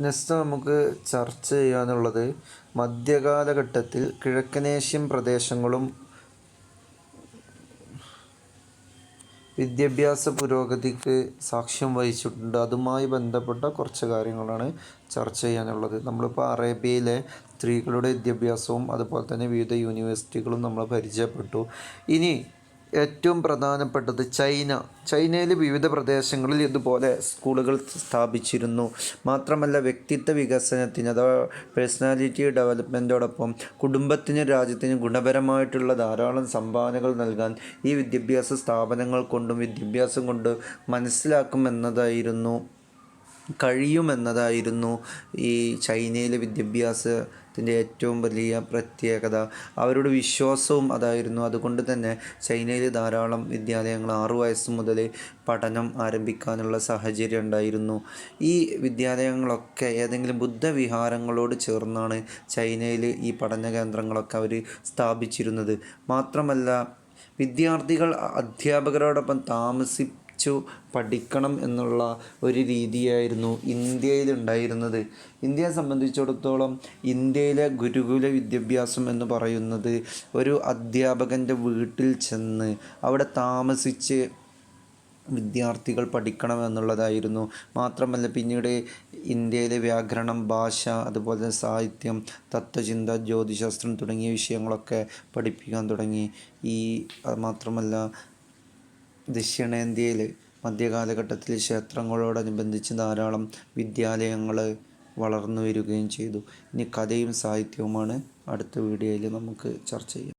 Next നമുക്ക് ചർച്ച ചെയ്യാനുള്ളത് മധ്യകാലഘട്ടത്തിൽ കിഴക്കനേഷ്യൻ പ്രദേശങ്ങളും വിദ്യാഭ്യാസ പുരോഗതിക്ക് സാക്ഷ്യം വഹിച്ചിട്ടുണ്ട്. അതുമായി ബന്ധപ്പെട്ട കുറച്ച് കാര്യങ്ങളാണ് ചർച്ച ചെയ്യാനുള്ളത്. നമ്മളിപ്പോൾ അറേബ്യയിലെ സ്ത്രീകളുടെ വിദ്യാഭ്യാസവും അതുപോലെ തന്നെ വിവിധ യൂണിവേഴ്സിറ്റികളും നമ്മൾ പരിചയപ്പെട്ടു. ഇനി ഏറ്റവും പ്രധാനപ്പെട്ടത് ചൈന. ചൈനയിലെ വിവിധ പ്രദേശങ്ങളിൽ ഇതുപോലെ സ്കൂളുകൾ സ്ഥാപിച്ചിരുന്നു. മാത്രമല്ല വ്യക്തിത്വ വികസനത്തിന് അഥവാ പേഴ്സണാലിറ്റി ഡെവലപ്മെന്റോടൊപ്പം കുടുംബത്തിനും രാജ്യത്തിനും ഗുണപരമായിട്ടുള്ള ധാരാളം സംഭാവനകൾ നൽകാൻ ഈ വിദ്യാഭ്യാസ സ്ഥാപനങ്ങൾ കൊണ്ടും വിദ്യാഭ്യാസം കൊണ്ട് മനസ്സിലാക്കുമെന്നതായിരുന്നു. കഴിയുമെന്നതായിരുന്നു ഈ ചൈനയിലെ വിദ്യാഭ്യാസത്തിന്റെ ഏറ്റവും വലിയ പ്രത്യേകത. അവരുടെ വിശ്വാസവും അതായിരുന്നു. അതുകൊണ്ട് തന്നെ ചൈനയിൽ ധാരാളം വിദ്യാലയങ്ങൾ ആറു വയസ്സ് മുതൽ പഠനം ആരംഭിക്കാനുള്ള സാഹചര്യം ഉണ്ടായിരുന്നു. ഈ വിദ്യാലയങ്ങളൊക്കെ ഏതെങ്കിലും ബുദ്ധവിഹാരങ്ങളോട് ചേർന്നാണ് ചൈനയിൽ ഈ പഠന കേന്ദ്രങ്ങളൊക്കെ അവർ സ്ഥാപിച്ചിരുന്നത്. മാത്രമല്ല വിദ്യാർത്ഥികൾ അധ്യാപകരോടൊപ്പം താമസി ച്ചു പഠിക്കണം എന്നുള്ള ഒരു രീതിയായിരുന്നു ഇന്ത്യയിൽ ഉണ്ടായിരുന്നത്. ഇന്ത്യയെ സംബന്ധിച്ചിടത്തോളം ഇന്ത്യയിലെ ഗുരുകുല വിദ്യാഭ്യാസം എന്ന് പറയുന്നത് ഒരു അധ്യാപകന്റെ വീട്ടിൽ ചെന്ന് അവിടെ താമസിച്ച് വിദ്യാർത്ഥികൾ പഠിക്കണം എന്നുള്ളതായിരുന്നു. മാത്രമല്ല പിന്നീട് ഇന്ത്യയിലെ വ്യാകരണം ഭാഷ അതുപോലെ തന്നെ സാഹിത്യം തത്വചിന്ത ജ്യോതിശാസ്ത്രം തുടങ്ങിയ വിഷയങ്ങളൊക്കെ പഠിപ്പിക്കാൻ തുടങ്ങി. ഈ മാത്രമല്ല ദക്ഷിണേന്ത്യയിൽ മധ്യകാലഘട്ടത്തിൽ ക്ഷേത്രങ്ങളോടനുബന്ധിച്ച് ധാരാളം വിദ്യാലയങ്ങൾ വളർന്നു വരികയും ചെയ്തു. ഇനി കഥയും സാഹിത്യവുമാണ് അടുത്ത വീഡിയോയിൽ നമുക്ക് ചർച്ച ചെയ്യാം.